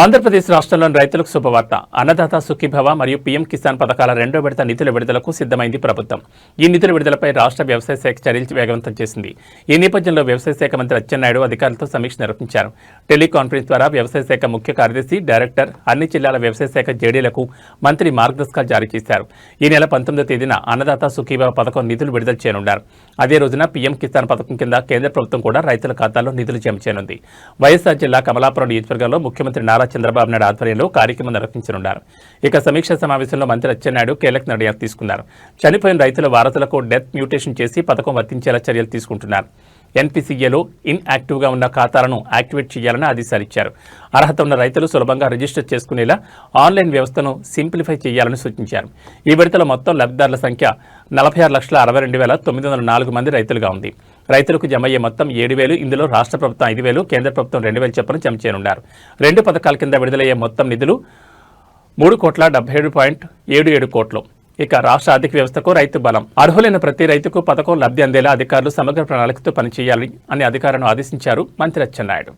ఆంధ్రప్రదేశ్ రాష్ట్రంలోని రైతులకు శుభవార్త. అన్నదాత సుఖీభవ మరియు పీఎం కిసాన్ పథకాల రెండో విడత నిధుల విడుదలకు సిద్ధమైంది ప్రభుత్వం. ఈ నిధుల విడుదలపై రాష్ట్ర వ్యవసాయ శాఖ చర్యలు వేగవంతం చేసింది. ఈ నేపథ్యంలో వ్యవసాయ శాఖ మంత్రి అచ్చెన్నాయుడు అధికారులతో సమీక్ష నిర్వహించారు. టెలికాన్ఫరెన్స్ ద్వారా వ్యవసాయ శాఖ ముఖ్య కార్యదర్శి డైరెక్టర్ అన్ని జిల్లాల వ్యవసాయ శాఖ జేడీలకు మంత్రి మార్గదర్శకాలు జారీ చేశారు. ఈ నెల పంతొమ్మిదో తేదీన అన్నదాత సుఖీభవ పథకం నిధులు విడుదల చేయనున్నారు. అదే రోజున పీఎం కిసాన్ పథకం కింద కేంద్ర ప్రభుత్వం కూడా రైతుల ఖాతాల్లో నిధులు జమ చేయనుంది. వైఎస్ఆర్ జిల్లా కమలాపురం నియోజకవర్గంలో ముఖ్యమంత్రి నారా చంద్రబాబు నాయుడు ఆధ్వర్యంలో కార్యక్రమం నిర్వహించనున్నారు. ఇక సమీక్ష సమావేశంలో మంత్రి అచ్చెన్నాయుడు కీలక నిర్ణయాలు తీసుకున్నారు. చనిపోయిన రైతుల వారసులకు డెత్ మ్యూటేషన్ చేసి పథకం వర్తించేలా చర్యలు తీసుకుంటున్నారు. ఎన్పిసిఏలో ఇన్ యాక్టివ్గా ఉన్న ఖాతాలను యాక్టివేట్ చేయాలని ఆదేశాలు ఇచ్చారు అర్హత ఉన్న రైతులు సులభంగా రిజిస్టర్ చేసుకునేలా ఆన్లైన్ వ్యవస్థను సింప్లిఫై చేయాలని సూచించారు. ఈ విడతలో మొత్తం లబ్ధిదారుల సంఖ్య నలభై ఆరు లక్షల అరవై రెండు వేల తొమ్మిది వందల నాలుగు మంది రైతులుగా ఉంది. రైతులకు జమ అయ్యే మొత్తం ఏడు వేలు ఇందులో రాష్ట్ర ప్రభుత్వం ఐదు వేలు కేంద్ర ప్రభుత్వం రెండు వేలు చొప్పున జమ చేయనున్నారు. రెండు పథకాల కింద విడుదలయ్యే మొత్తం నిధులు మూడు కోట్ల డెబ్బై ఏడు పాయింట్ ఏడు ఏడు కోట్లు. ఇక రాష్ట్ర ఆర్థిక వ్యవస్థకు రైతు బలం. అర్హులైన ప్రతి రైతుకు పథకం లబ్ధి అందేలా అధికారులు సమగ్ర ప్రణాళికతో పనిచేయాలి అని అధికారులను ఆదేశించారు మంత్రి అచ్చెన్నాయుడు.